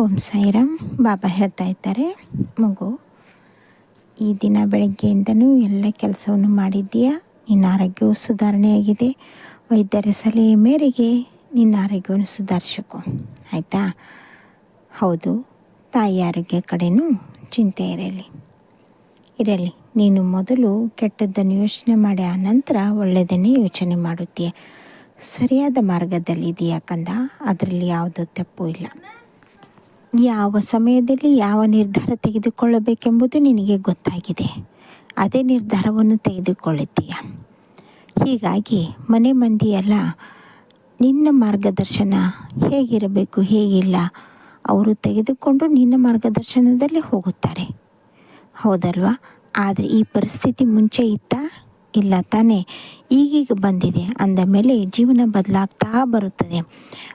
ಓಂ ಸಾಯಿರಾಮ್. ಬಾಬಾ ಹೇಳ್ತಾ ಇದ್ದಾರೆ. ಮಗು, ಈ ದಿನ ಬೆಳಗ್ಗೆಯಿಂದನೂ ಎಲ್ಲ ಕೆಲಸವನ್ನು ಮಾಡಿದ್ದೀಯಾ? ನಿನ್ನ ಆರೋಗ್ಯವು ಸುಧಾರಣೆಯಾಗಿದೆ. ವೈದ್ಯರ ಸಲಹೆ ಮೇರೆಗೆ ನಿನ್ನ ಆರೋಗ್ಯವನ್ನು ಸುಧಾರಿಸಿಕೊ ಆಯಿತಾ? ಹೌದು, ತಾಯಿ ಆರೋಗ್ಯ ಕಡೆಯೂ ಚಿಂತೆ ಇರಲಿ. ಇರಲಿ, ನೀನು ಮೊದಲು ಕೆಟ್ಟದ್ದನ್ನು ಯೋಚನೆ ಮಾಡಿ, ಆ ನಂತರ ಒಳ್ಳೆಯದನ್ನೇ ಯೋಚನೆ ಮಾಡುತ್ತೀಯ. ಸರಿಯಾದ ಮಾರ್ಗದಲ್ಲಿದೆಯಾ ಕಂದ? ಅದರಲ್ಲಿ ಯಾವುದೂ ತಪ್ಪು ಇಲ್ಲ. ಯಾವ ಸಮಯದಲ್ಲಿ ಯಾವ ನಿರ್ಧಾರ ತೆಗೆದುಕೊಳ್ಳಬೇಕೆಂಬುದು ನಿನಗೆ ಗೊತ್ತಾಗಿದೆ. ಅದೇ ನಿರ್ಧಾರವನ್ನು ತೆಗೆದುಕೊಳ್ಳುತ್ತೀಯ? ಹೀಗಾಗಿ ಮನೆ ಮಂದಿಯೆಲ್ಲ, ನಿನ್ನ ಮಾರ್ಗದರ್ಶನ ಹೇಗಿರಬೇಕು, ಹೇಗಿಲ್ಲ, ಅವರು ತೆಗೆದುಕೊಂಡು ನಿನ್ನ ಮಾರ್ಗದರ್ಶನದಲ್ಲಿ ಹೋಗುತ್ತಾರೆ. ಹೌದಲ್ವಾ? ಆದರೆ ಈ ಪರಿಸ್ಥಿತಿ ಮುಂಚೆ ಇತ್ತಾ? ಇಲ್ಲ ತಾನೇ, ಈಗೀಗ ಬಂದಿದೆ. ಅಂದ ಮೇಲೆ ಜೀವನ ಬದಲಾಗ್ತಾ ಬರುತ್ತದೆ.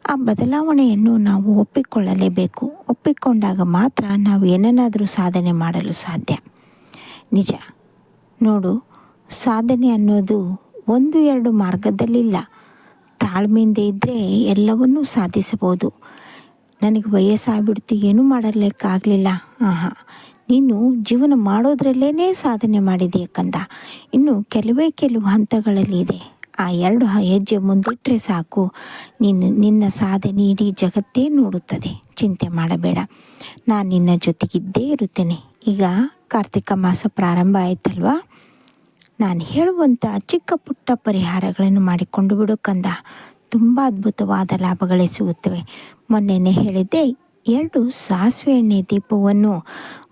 ಆ ಬದಲಾವಣೆಯನ್ನು ನಾವು ಒಪ್ಪಿಕೊಳ್ಳಲೇಬೇಕು. ಒಪ್ಪಿಕೊಂಡಾಗ ಮಾತ್ರ ನಾವು ಏನನ್ನಾದರೂ ಸಾಧನೆ ಮಾಡಲು ಸಾಧ್ಯ. ನಿಜ. ನೋಡು, ಸಾಧನೆ ಅನ್ನೋದು ಒಂದು, ಎರಡು ಮಾರ್ಗದಲ್ಲಿಲ್ಲ. ತಾಳ್ಮೆಯಿಂದ ಇದ್ದರೆ ಎಲ್ಲವನ್ನೂ ಸಾಧಿಸಬಹುದು. ನನಗೆ ವಯಸ್ಸಾಗ್ಬಿಡ್ತು, ಏನೂ ಮಾಡಲಿಕ್ಕಾಗಲಿಲ್ಲ. ಹಾಂ ನೀನು ಜೀವನ ಮಾಡೋದ್ರಲ್ಲೇ ಸಾಧನೆ ಮಾಡಿದೆಯ ಕಂದ. ಇನ್ನು ಕೆಲವೇ ಕೆಲವು ಹಂತಗಳಲ್ಲಿ ಇದೆ. ಆ ಎರಡು ಹೆಜ್ಜೆ ಮುಂದಿಟ್ಟರೆ ಸಾಕು. ನಿನ್ನ ನಿನ್ನ ಸಾಧನೆ ಇಡೀ ಜಗತ್ತೇ ನೋಡುತ್ತದೆ. ಚಿಂತೆ ಮಾಡಬೇಡ. ನಾನು ನಿನ್ನ ಜೊತೆಗಿದ್ದೇ ಇರುತ್ತೇನೆ. ಈಗ ಕಾರ್ತಿಕ ಮಾಸ ಪ್ರಾರಂಭ ಆಯ್ತಲ್ವಾ? ನಾನು ಹೇಳುವಂಥ ಚಿಕ್ಕ ಪುಟ್ಟ ಪರಿಹಾರಗಳನ್ನು ಮಾಡಿಕೊಂಡು ಬಿಡು ಕಂದ. ತುಂಬ ಅದ್ಭುತವಾದ ಲಾಭಗಳೇ ಸಿಗುತ್ತವೆ. ಮೊನ್ನೆನೇ ಹೇಳಿದ್ದೆ ಎರಡು ಸಾಸಿವೆ ಎಣ್ಣೆ ದೀಪವನ್ನು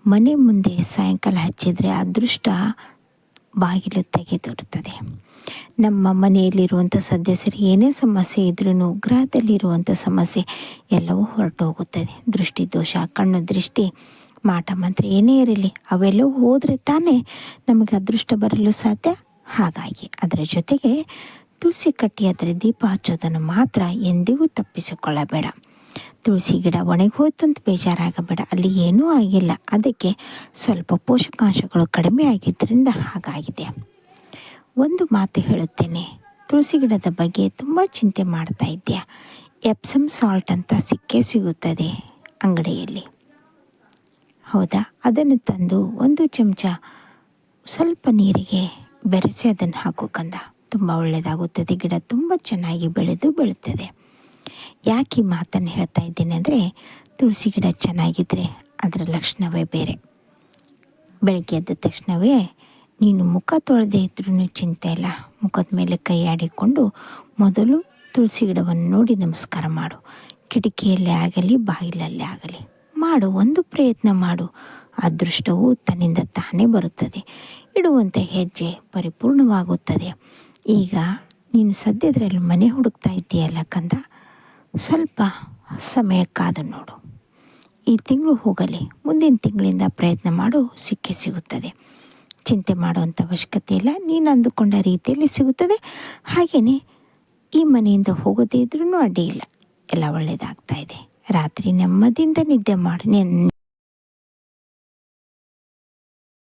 ಮನೆ ಮುಂದೆ ಸಾಯಂಕಾಲ ಹಚ್ಚಿದರೆ ಅದೃಷ್ಟ ಬಾಗಿಲು ತೆಗೆದಿರುತ್ತದೆ. ನಮ್ಮ ಮನೆಯಲ್ಲಿರುವಂಥ ಸದಸ್ಯರಿಗೆ ಏನೇ ಸಮಸ್ಯೆ ಇದ್ರೂ ಗ್ರಹದಲ್ಲಿರುವಂಥ ಸಮಸ್ಯೆ ಎಲ್ಲವೂ ಹೊರಟು ಹೋಗುತ್ತದೆ ದೃಷ್ಟಿ ದೋಷ, ಕಣ್ಣು ದೃಷ್ಟಿ, ಮಾಟ ಮಂತ್ರ ಏನೇ ಇರಲಿ, ಅವೆಲ್ಲವೂ ಹೋದರೆ ತಾನೇ ನಮಗೆ ಅದೃಷ್ಟ ಬರಲು ಸಾಧ್ಯ? ಹಾಗಾಗಿ ಅದರ ಜೊತೆಗೆ ತುಳಸಿ ಕಟ್ಟಿ ಅದರ ದೀಪ ಹಚ್ಚೋದನ್ನು ಮಾತ್ರ ಎಂದಿಗೂ ತಪ್ಪಿಸಿಕೊಳ್ಳಬೇಡ. ತುಳಸಿ ಗಿಡ ಒಣಗಿ ಹೋಯ್ತು ಅಂತ ಬೇಜಾರಾಗಬೇಡ. ಅಲ್ಲಿ ಏನೂ ಆಗಿಲ್ಲ. ಅದಕ್ಕೆ ಸ್ವಲ್ಪ ಪೋಷಕಾಂಶಗಳು ಕಡಿಮೆ ಆಗಿದ್ದರಿಂದ ಹಾಗಾಗಿದೆ. ಒಂದು ಮಾತು ಹೇಳುತ್ತೇನೆ. ತುಳಸಿ ಗಿಡದ ಬಗ್ಗೆ ತುಂಬ ಚಿಂತೆ ಮಾಡ್ತಾ ಇದ್ದೀಯಾ? ಎಪ್ಸಮ್ ಸಾಲ್ಟ್ ಅಂತ ಸಿಕ್ಕೇ ಸಿಗುತ್ತದೆ ಅಂಗಡಿಯಲ್ಲಿ. ಹೌದಾ? ಅದನ್ನು ತಂದು ಒಂದು ಚಮಚ ಸ್ವಲ್ಪ ನೀರಿಗೆ ಬೆರೆಸಿ ಅದನ್ನು ಹಾಕು ಕಂದ ತುಂಬ ಒಳ್ಳೆಯದಾಗುತ್ತದೆ. ಗಿಡ ತುಂಬ ಚೆನ್ನಾಗಿ ಬೆಳೆದು ಬೆಳುತ್ತದೆ ಯಾಕೆ ಈ ಮಾತನ್ನು ಹೇಳ್ತಾ ಇದ್ದೀನಿ ಅಂದರೆ ತುಳಸಿ ಗಿಡ ಚೆನ್ನಾಗಿದ್ದರೆ ಅದರ ಲಕ್ಷಣವೇ ಬೇರೆ. ಬೆಳಗ್ಗೆ ಎದ್ದ ತಕ್ಷಣವೇ ನೀನು ಮುಖ ತೊಳೆದೇ ಇದ್ರೂ ಚಿಂತೆ ಇಲ್ಲ. ಮುಖದ ಮೇಲೆ ಕೈ ಆಡಿಕೊಂಡು ಮೊದಲು ತುಳಸಿ ಗಿಡವನ್ನು ನೋಡಿ ನಮಸ್ಕಾರ ಮಾಡು. ಕಿಟಕಿಯಲ್ಲೇ ಆಗಲಿ, ಬಾಗಿಲಲ್ಲೇ ಆಗಲಿ ಮಾಡು, ಒಂದು ಪ್ರಯತ್ನ ಮಾಡು. ಅದೃಷ್ಟವು ತನ್ನಿಂದ ತಾನೇ ಬರುತ್ತದೆ. ಇಡುವಂಥ ಹೆಜ್ಜೆ ಪರಿಪೂರ್ಣವಾಗುತ್ತದೆ. ಈಗ ನೀನು ಸದ್ಯದರಲ್ಲಿ ಮನೆ ಹುಡುಕ್ತಾ ಇದ್ದೀಯಲ್ಲ ಕಂದ? ಸ್ವಲ್ಪ ಸಮಯ ಕಾದು ನೋಡು. ಈ ತಿಂಗಳು ಹೋಗಲಿ, ಮುಂದಿನ ತಿಂಗಳಿಂದ ಪ್ರಯತ್ನ ಮಾಡು, ಸಿಕ್ಕೇ ಸಿಗುತ್ತದೆ. ಚಿಂತೆ ಮಾಡುವಂಥ ಅವಶ್ಯಕತೆ ಇಲ್ಲ, ನೀನು ಅಂದುಕೊಂಡ ರೀತಿಯಲ್ಲಿ ಸಿಗುತ್ತದೆ. ಹಾಗೆಯೇ ಈ ಮನೆಯಿಂದ ಹೋಗದೇ ಇದ್ರೂ ಅಡ್ಡಿ ಇಲ್ಲ. ಎಲ್ಲ ಒಳ್ಳೆಯದಾಗ್ತಾ ಇದೆ. ರಾತ್ರಿ ನೆಮ್ಮದಿಯಿಂದ ನಿದ್ದೆ ಮಾಡು.